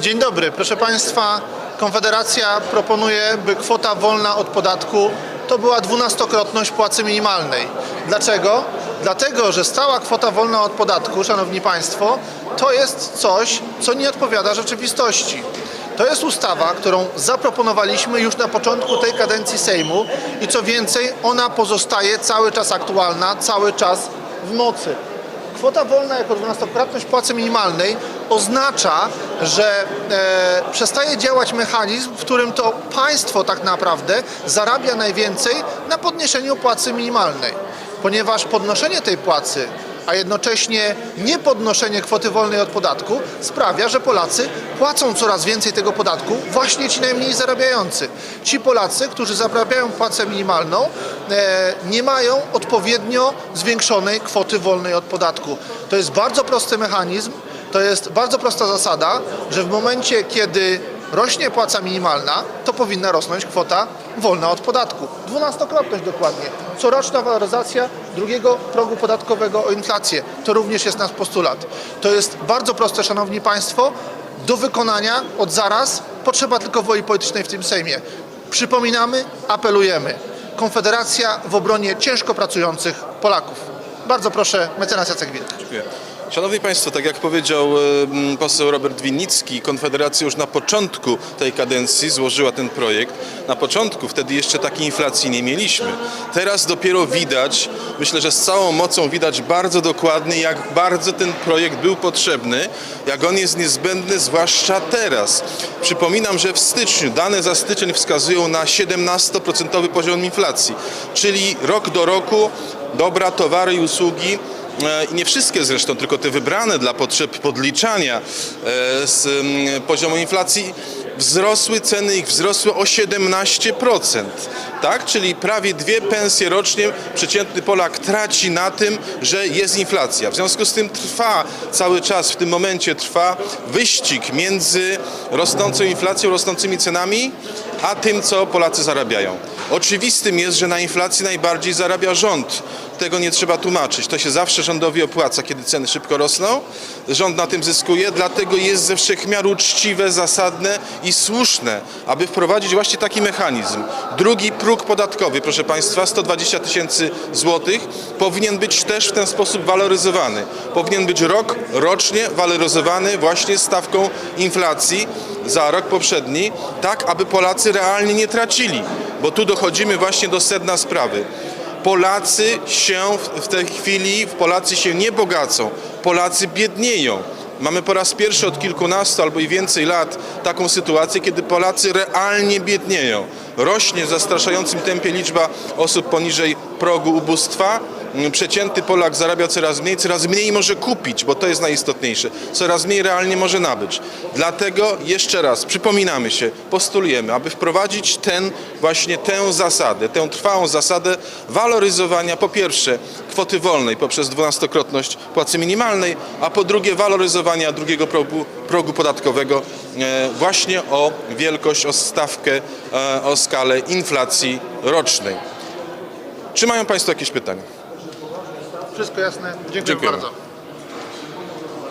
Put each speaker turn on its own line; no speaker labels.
Dzień dobry, proszę Państwa. Konfederacja proponuje, by kwota wolna od podatku to była dwunastokrotność płacy minimalnej. Dlaczego? Dlatego, że stała kwota wolna od podatku, Szanowni Państwo, to jest coś, co nie odpowiada rzeczywistości. To jest ustawa, którą zaproponowaliśmy już na początku tej kadencji Sejmu i co więcej, ona pozostaje cały czas aktualna, cały czas w mocy. Kwota wolna jako 12-krotność płacy minimalnej oznacza, że e, przestaje działać mechanizm, w którym to państwo tak naprawdę zarabia najwięcej na podniesieniu płacy minimalnej. Ponieważ podnoszenie tej płacy, a jednocześnie niepodnoszenie kwoty wolnej od podatku sprawia, że Polacy płacą coraz więcej tego podatku, właśnie ci najmniej zarabiający. Ci Polacy, którzy zarabiają płacę minimalną, e, nie mają odpowiednio zwiększonej kwoty wolnej od podatku. To jest bardzo prosty mechanizm, to jest bardzo prosta zasada, że w momencie, kiedy rośnie płaca minimalna, to powinna rosnąć kwota wolna od podatku. Dwunastokrotność dokładnie. Coroczna waloryzacja drugiego progu podatkowego o inflację. To również jest nasz postulat. To jest bardzo proste, Szanowni Państwo. Do wykonania od zaraz potrzeba tylko woli politycznej w tym Sejmie. Przypominamy, apelujemy. Konfederacja w obronie ciężko pracujących Polaków. Bardzo proszę, mecenas Jacek Wilk.
Dziękuję. Szanowni Państwo, tak jak powiedział em, poseł Robert Winnicki, Konfederacja już na początku tej kadencji złożyła ten projekt. Na początku wtedy jeszcze takiej inflacji nie mieliśmy. Teraz dopiero widać, myślę, że z całą mocą widać bardzo dokładnie, jak bardzo ten projekt był potrzebny, jak on jest niezbędny, zwłaszcza teraz. Przypominam, że w styczniu, dane za styczeń wskazują na 17% poziom inflacji, czyli rok do roku dobra towary i usługi E, i nie wszystkie zresztą, tylko te wybrane dla potrzeb podliczania e, z mm, poziomu inflacji, wzrosły, ceny ich wzrosły o 17%. Tak? Czyli prawie dwie pensje rocznie przeciętny Polak traci na tym, że jest inflacja. W związku z tym trwa cały czas, w tym momencie trwa wyścig między rosnącą inflacją, rosnącymi cenami, a tym, co Polacy zarabiają. Oczywistym jest, że na inflacji najbardziej zarabia rząd. Tego nie trzeba tłumaczyć. To się zawsze rządowi opłaca, kiedy ceny szybko rosną. Rząd na tym zyskuje, dlatego jest ze wszechmiar uczciwe, zasadne i słuszne, aby wprowadzić właśnie taki mechanizm. Drugi próg podatkowy, proszę Państwa, 120 tysięcy złotych, powinien być też w ten sposób waloryzowany. Powinien być rok rocznie waloryzowany właśnie stawką inflacji za rok poprzedni, tak aby Polacy realnie nie tracili, bo tu dochodzimy właśnie do sedna sprawy. Polacy się w- tej chwili, Polacy się nie bogacą, Polacy biednieją. Mamy po raz pierwszy od kilkunastu albo i więcej lat taką sytuację, kiedy Polacy realnie biednieją. Rośnie w zastraszającym tempie liczba osób poniżej progu ubóstwa. Przeciętny Polak zarabia coraz mniej, coraz mniej może kupić, bo to jest najistotniejsze. Coraz mniej realnie może nabyć. Dlatego jeszcze raz przypominamy się, postulujemy, aby wprowadzić ten właśnie tę zasadę, tę trwałą zasadę waloryzowania po pierwsze kwoty wolnej poprzez dwunastokrotność płacy minimalnej, a po drugie waloryzowania drugiego progu, progu podatkowego e, właśnie o wielkość, o stawkę, e, o skalę inflacji rocznej. Czy mają Państwo jakieś pytania?
Wszystko jasne. Dziękuję
Dziękujemy.
bardzo.